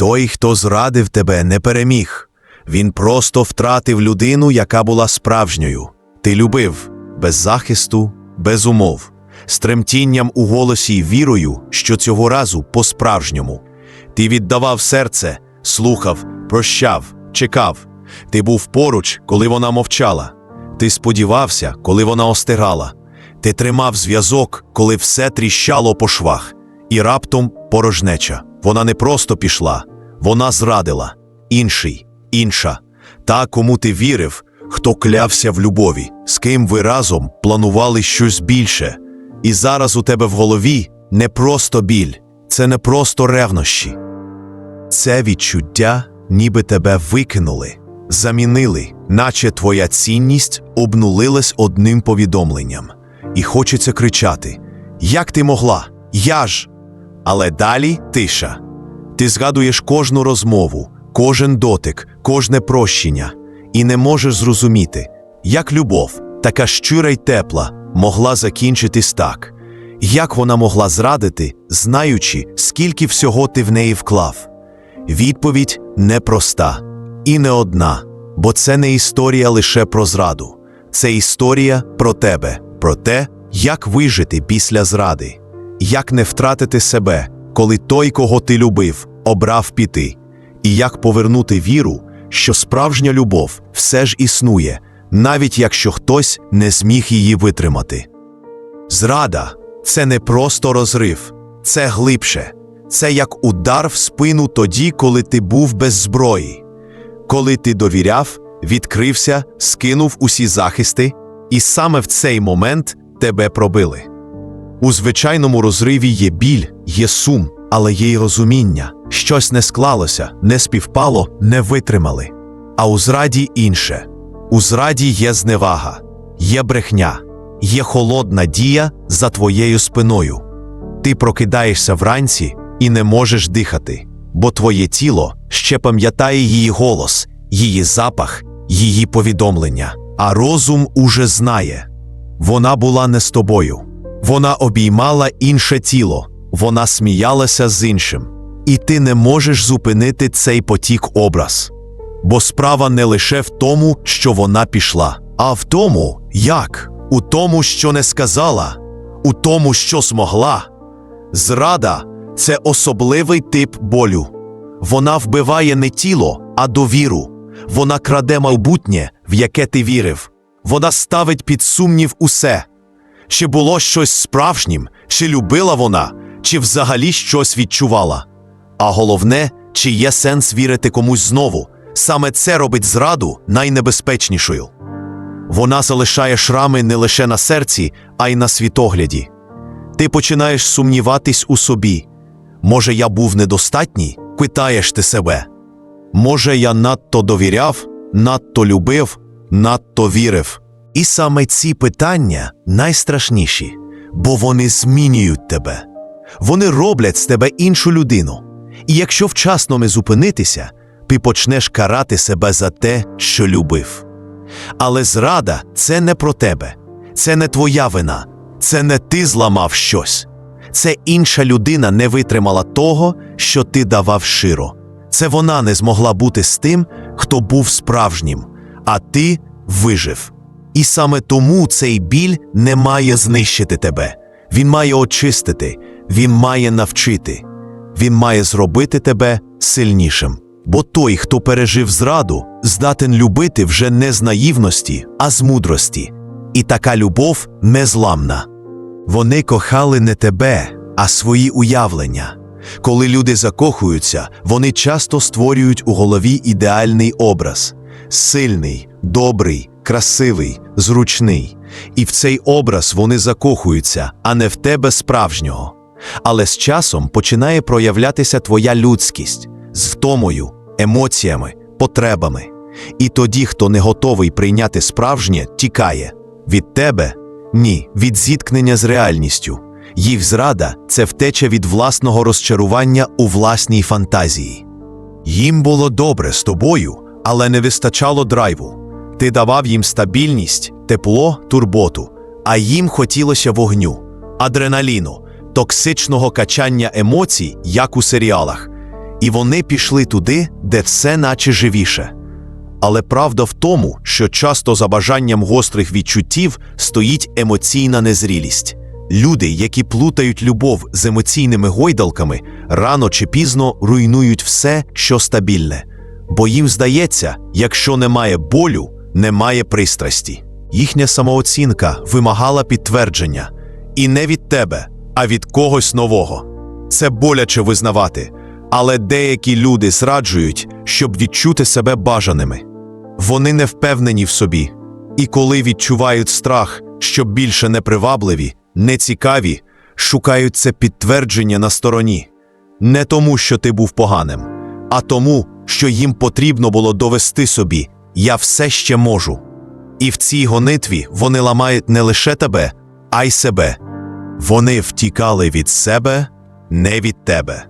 Той, хто зрадив тебе, не переміг. Він просто втратив людину, яка була справжньою. Ти любив без захисту, без умов, з тремтінням у голосі й вірою, що цього разу по-справжньому. Ти віддавав серце, слухав, прощав, чекав. Ти був поруч, коли вона мовчала. Ти сподівався, коли вона остигала. Ти тримав зв'язок, коли все тріщало по швах. І раптом порожнеча. Вона не просто пішла, вона зрадила. Інший, інша. Та, кому ти вірив, хто клявся в любові, з ким ви разом планували щось більше. І зараз у тебе в голові не просто біль, це не просто ревнощі. Це відчуття, ніби тебе викинули, замінили, наче твоя цінність обнулилась одним повідомленням. І хочеться кричати: Як ти могла? Я ж. Але далі тиша. Ти згадуєш кожну розмову, кожен дотик, кожне прощення, і не можеш зрозуміти, як любов, така щира й тепла, могла закінчитись так, як вона могла зрадити, знаючи, скільки всього ти в неї вклав. Відповідь непроста і не одна, бо це не історія лише про зраду, це історія про тебе, про те, як вижити після зради, як не втратити себе, коли той, кого ти любив, обрав піти, і як повернути віру, що справжня любов все ж існує, навіть якщо хтось не зміг її витримати. Зрада це не просто розрив, це глибше, це як удар в спину тоді, коли ти був без зброї, коли ти довіряв, відкрився, скинув усі захисти, і саме в цей момент тебе пробили. У звичайному розриві є біль, є сум, але є й розуміння. Щось не склалося, не співпало, не витримали. А у зраді інше. У зраді є зневага, є брехня, є холодна дія за твоєю спиною. Ти прокидаєшся вранці і не можеш дихати, бо твоє тіло ще пам'ятає її голос, її запах, її повідомлення, а розум уже знає. Вона була не з тобою. Вона обіймала інше тіло, вона сміялася з іншим. І ти не можеш зупинити цей потік образ. Бо справа не лише в тому, що вона пішла, а в тому, як, у тому, що не сказала, у тому, що змогла. Зрада це особливий тип болю. Вона вбиває не тіло, а довіру. Вона краде майбутнє, в яке ти вірив. Вона ставить під сумнів усе. Чи було щось справжнім, чи любила вона, чи взагалі щось відчувала. А головне, чи є сенс вірити комусь знову. Саме це робить зраду найнебезпечнішою. Вона залишає шрами не лише на серці, а й на світогляді. Ти починаєш сумніватись у собі. Може, я був недостатній? Питаєш ти себе. Може, я надто довіряв, надто любив, надто вірив. І саме ці питання найстрашніші, бо вони змінюють тебе. Вони роблять з тебе іншу людину. І якщо вчасно не зупинитися, ти почнеш карати себе за те, що любив. Але зрада це не про тебе, це не твоя вина, це не ти зламав щось. Це інша людина не витримала того, що ти давав широ. Це вона не змогла бути з тим, хто був справжнім, а ти вижив. І саме тому цей біль не має знищити тебе. Він має очистити, він має навчити, він має зробити тебе сильнішим. Бо той, хто пережив зраду, здатен любити вже не з наївності, а з мудрості. І така любов незламна. Вони кохали не тебе, а свої уявлення. Коли люди закохуються, вони часто створюють у голові ідеальний образ сильний, добрий, красивий, зручний. І в цей образ вони закохуються, а не в тебе справжнього. Але з часом починає проявлятися твоя людськість з втомою, емоціями, потребами. І тоді, хто не готовий прийняти справжнє, тікає від тебе ні, від зіткнення з реальністю. Їх зрада це втеча від власного розчарування у власній фантазії. Їм було добре з тобою, але не вистачало драйву. Ти давав їм стабільність, тепло, турботу, а їм хотілося вогню, адреналіну, токсичного качання емоцій, як у серіалах. і вони пішли туди, де все наче живіше. Але правда в тому, що часто за бажанням гострих відчуттів стоїть емоційна незрілість. Люди, які плутають любов з емоційними гойдалками, рано чи пізно руйнують все, що стабільне. Бо їм здається, якщо немає болю, немає пристрасті. Їхня самооцінка вимагала підтвердження і не від тебе, а від когось нового. Це боляче визнавати, але деякі люди зраджують, щоб відчути себе бажаними. Вони не впевнені в собі, і коли відчувають страх, що більше непривабливі, нецікаві, шукають це підтвердження на стороні. Не тому, що ти був поганим, а тому, що їм потрібно було довести собі я все ще можу. І в цій гонитві вони ламають не лише тебе, а й себе. Вони втікали від себе, не від тебе.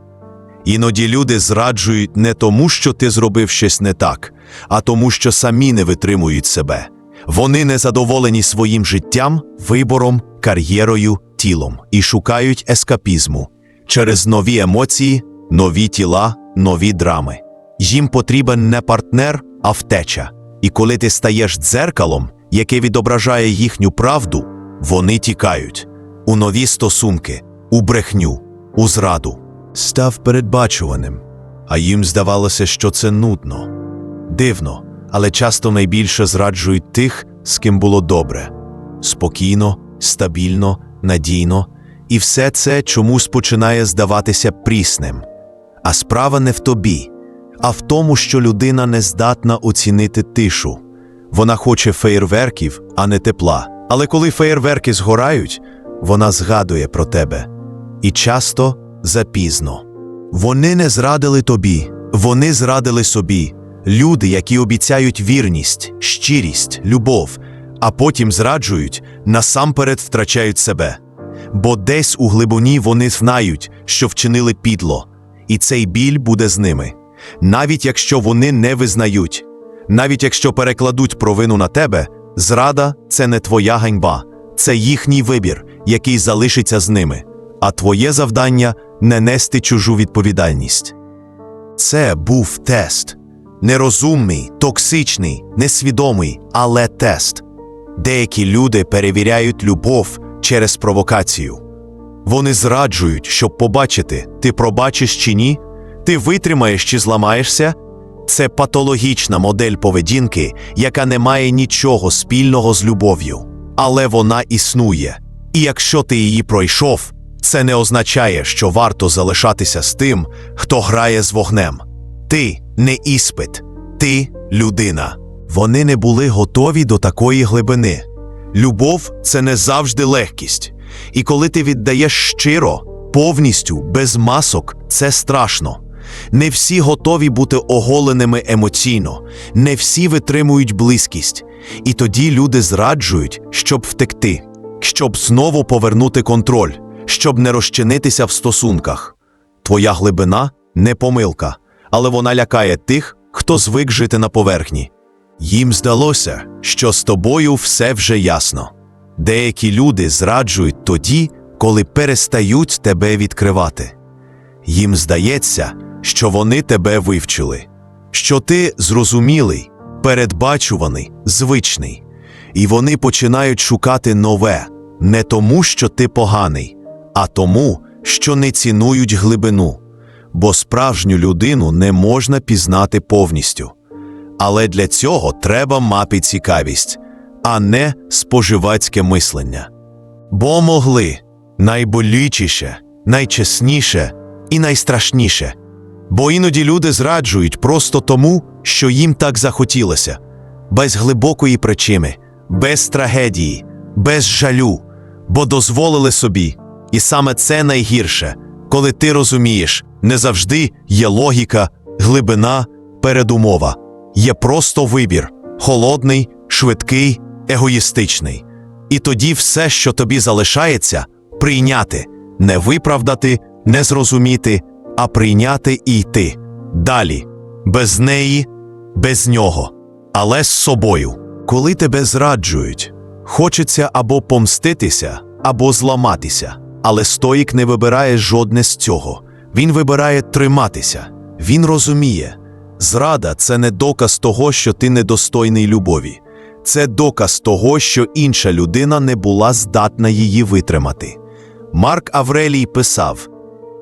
Іноді люди зраджують не тому, що ти зробив щось не так, а тому, що самі не витримують себе. Вони не задоволені своїм життям, вибором, кар'єрою, тілом і шукають ескапізму через нові емоції, нові тіла, нові драми. Їм потрібен не партнер, а втеча. І коли ти стаєш дзеркалом, яке відображає їхню правду, вони тікають у нові стосунки, у брехню, у зраду. Став передбачуваним, а їм здавалося, що це нудно. Дивно, але часто найбільше зраджують тих, з ким було добре спокійно, стабільно, надійно, і все це чомусь починає здаватися прісним. А справа не в тобі, а в тому, що людина не здатна оцінити тишу. Вона хоче феєрверків, а не тепла. Але коли феєрверки згорають, вона згадує про тебе. І часто запізно. Вони не зрадили тобі, вони зрадили собі. Люди, які обіцяють вірність, щирість, любов, а потім зраджують, насамперед втрачають себе. Бо десь у глибині вони знають, що вчинили підло, і цей біль буде з ними. Навіть якщо вони не визнають, навіть якщо перекладуть провину на тебе, зрада це не твоя ганьба, це їхній вибір, який залишиться з ними, а твоє завдання не нести чужу відповідальність. Це був тест. Нерозумний, токсичний, несвідомий, але тест. Деякі люди перевіряють любов через провокацію. Вони зраджують, щоб побачити, ти пробачиш чи ні, ти витримаєш чи зламаєшся. Це патологічна модель поведінки, яка не має нічого спільного з любов'ю, але вона існує. І якщо ти її пройшов, це не означає, що варто залишатися з тим, хто грає з вогнем. Ти не іспит, ти людина. Вони не були готові до такої глибини. Любов це не завжди легкість. І коли ти віддаєш щиро, повністю, без масок, це страшно. Не всі готові бути оголеними емоційно, не всі витримують близькість. І тоді люди зраджують, щоб втекти, щоб знову повернути контроль, щоб не розчинитися в стосунках. Твоя глибина не помилка, але вона лякає тих, хто звик жити на поверхні. Їм здалося, що з тобою все вже ясно. Деякі люди зраджують тоді, коли перестають тебе відкривати. Їм здається, що вони тебе вивчили, що ти зрозумілий, передбачуваний, звичний, і вони починають шукати нове не тому, що ти поганий, а тому, що не цінують глибину, бо справжню людину не можна пізнати повністю. Але для цього треба мати цікавість, а не споживацьке мислення. Бо могли найболючіше, найчесніше і найстрашніше. Бо іноді люди зраджують просто тому, що їм так захотілося, без глибокої причини, без трагедії, без жалю, бо дозволили собі. І саме це найгірше, коли ти розумієш, не завжди є логіка, глибина, передумова, є просто вибір холодний, швидкий, егоїстичний. І тоді все, що тобі залишається, прийняти, не виправдати, не зрозуміти, а прийняти і йти далі, без неї, без нього, але з собою. Коли тебе зраджують, хочеться або помститися, або зламатися. Але стоїк не вибирає жодне з цього. Він вибирає триматися. Він розуміє, зрада це не доказ того, що ти недостойний любові, це доказ того, що інша людина не була здатна її витримати. Марк Аврелій писав: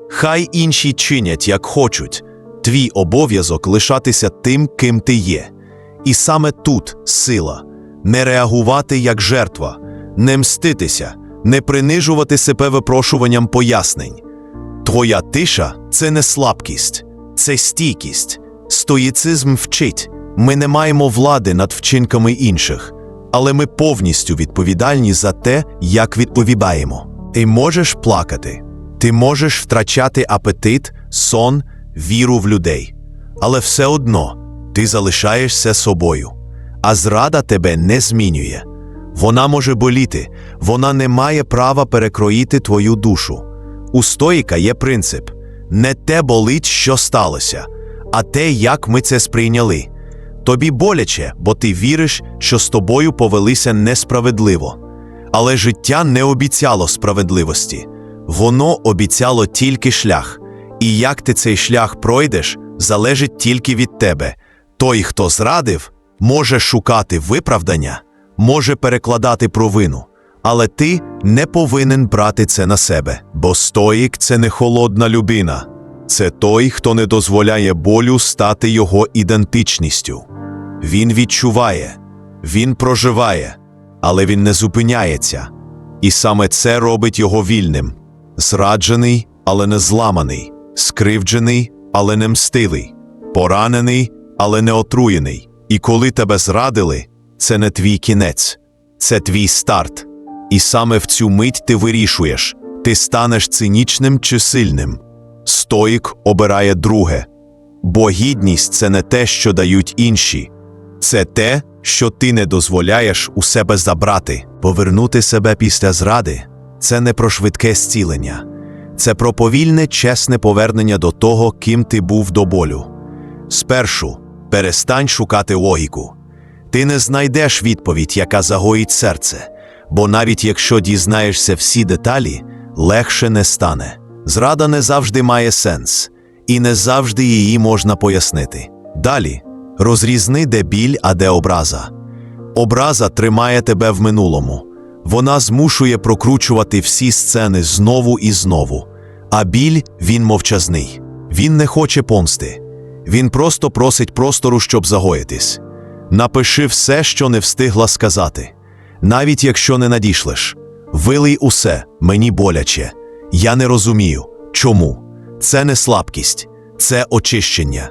Хай інші чинять, як хочуть, твій обов'язок лишатися тим, ким ти є. І саме тут сила не реагувати як жертва, не мститися, не принижувати себе випрошуванням пояснень. Твоя тиша це не слабкість, це стійкість. Стоїцизм вчить. Ми не маємо влади над вчинками інших, але ми повністю відповідальні за те, як відповідаємо. Ти можеш плакати, ти можеш втрачати апетит, сон, віру в людей, але все одно ти залишаєшся собою. А зрада тебе не змінює. Вона може боліти, вона не має права перекроїти твою душу. У стоїка є принцип не те болить, що сталося, а те, як ми це сприйняли. Тобі боляче, бо ти віриш, що з тобою повелися несправедливо. Але життя не обіцяло справедливості, воно обіцяло тільки шлях. І як ти цей шлях пройдеш, залежить тільки від тебе. Той, хто зрадив, може шукати виправдання, може перекладати провину, але ти не повинен брати це на себе, бо стоїк це не холодна людина, це той, хто не дозволяє болю стати його ідентичністю. Він відчуває, він проживає, але він не зупиняється. І саме це робить його вільним зраджений, але не зламаний, скривджений, але не мстилий, поранений, але не отруєний. І коли тебе зрадили, це не твій кінець, це твій старт. І саме в цю мить ти вирішуєш, ти станеш цинічним чи сильним. Стоїк обирає друге. Бо гідність це не те, що дають інші, це те, що ти не дозволяєш у себе забрати. Повернути себе після зради це не про швидке зцілення, це про повільне, чесне повернення до того, ким ти був до болю. Спершу перестань шукати логіку. Ти не знайдеш відповідь, яка загоїть серце, бо навіть якщо дізнаєшся всі деталі, легше не стане. Зрада не завжди має сенс, і не завжди її можна пояснити. Далі розрізни, де біль, а де образа. Образа тримає тебе в минулому. Вона змушує прокручувати всі сцени знову і знову. А біль він мовчазний. Він не хоче помсти. Він просто просить простору, щоб загоїтись. Напиши все, що не встигла сказати. Навіть якщо не надішлеш. Вилий усе, мені боляче. Я не розумію. Чому? Це не слабкість, це очищення.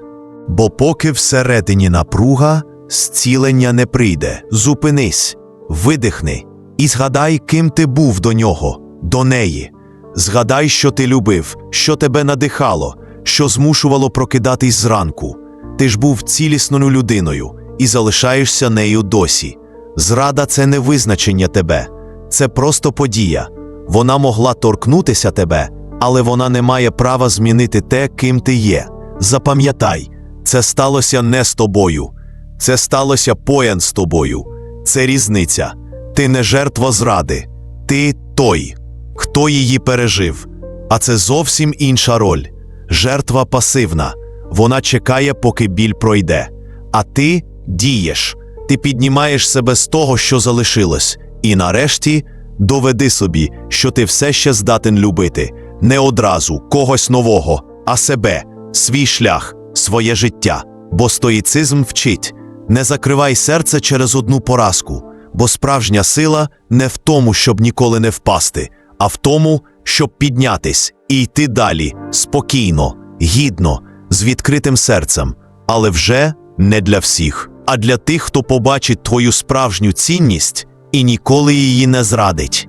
Бо поки всередині напруга, зцілення не прийде. Зупинись, видихни і згадай, ким ти був до нього, до неї. Згадай, що ти любив, що тебе надихало, що змушувало прокидатись зранку. Ти ж був цілісною людиною і залишаєшся нею досі. Зрада це не визначення тебе, це просто подія. Вона могла торкнутися тебе, але вона не має права змінити те, ким ти є. Запам'ятай, це сталося не з тобою, це сталося поян з тобою. Це різниця. Ти не жертва зради, ти той, хто її пережив. А це зовсім інша роль. Жертва пасивна, вона чекає, поки біль пройде. А ти дієш, ти піднімаєш себе з того, що залишилось, і нарешті доведи собі, що ти все ще здатен любити. Не одразу когось нового, а себе, свій шлях, своє життя. Бо стоїцизм вчить. Не закривай серце через одну поразку, бо справжня сила не в тому, щоб ніколи не впасти, а в тому, щоб піднятись і йти далі спокійно, гідно, з відкритим серцем, але вже не для всіх, а для тих, хто побачить твою справжню цінність і ніколи її не зрадить.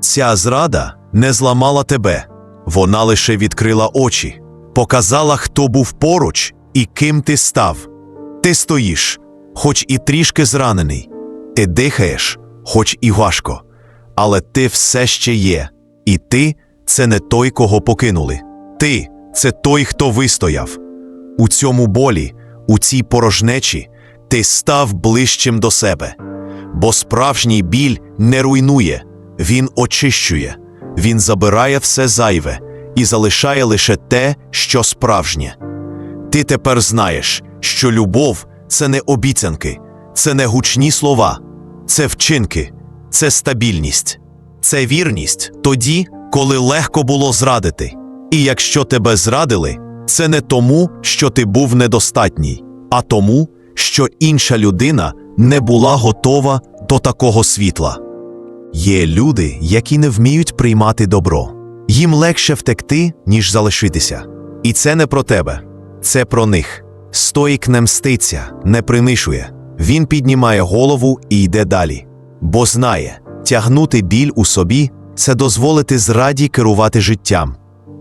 Ця зрада не зламала тебе, вона лише відкрила очі, показала, хто був поруч і ким ти став. Ти стоїш, хоч і трішки зранений, ти дихаєш, хоч і важко, але ти все ще є, і ти це не той, кого покинули. Ти це той, хто вистояв. У цьому болі, у цій порожнечі, ти став ближчим до себе. Бо справжній біль не руйнує, він очищує, він забирає все зайве і залишає лише те, що справжнє. Ти тепер знаєш, що любов це не обіцянки, це не гучні слова, це вчинки, це стабільність, це вірність тоді, коли легко було зрадити. І якщо тебе зрадили, це не тому, що ти був недостатній, а тому, що інша людина не була готова до такого світла. Є люди, які не вміють приймати добро. Їм легше втекти, ніж залишитися. І це не про тебе, це про них. Стоїк не мститься, не принишує. Він піднімає голову і йде далі. Бо знає, тягнути біль у собі це дозволити зраді керувати життям.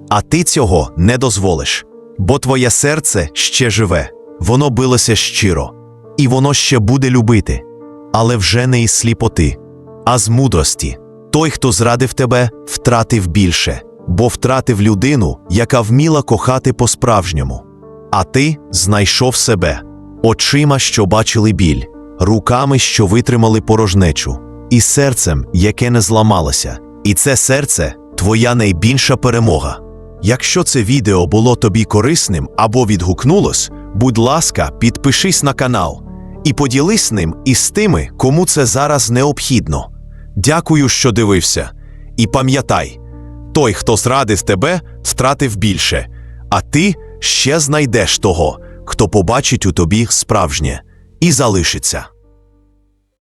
А ти цього не дозволиш, бо твоє серце ще живе, воно билося щиро, і воно ще буде любити, але вже не із сліпоти, а з мудрості. Той, хто зрадив тебе, втратив більше, бо втратив людину, яка вміла кохати по-справжньому. А ти знайшов себе очима, що бачили біль, руками, що витримали порожнечу, і серцем, яке не зламалося. І це серце твоя найбільша перемога. Якщо це відео було тобі корисним або відгукнулось, будь ласка, підпишись на канал і поділись ним із тими, кому це зараз необхідно. Дякую, що дивився. І пам'ятай, той, хто зрадив тебе, втратив більше, а ти ще знайдеш того, хто побачить у тобі справжнє і залишиться.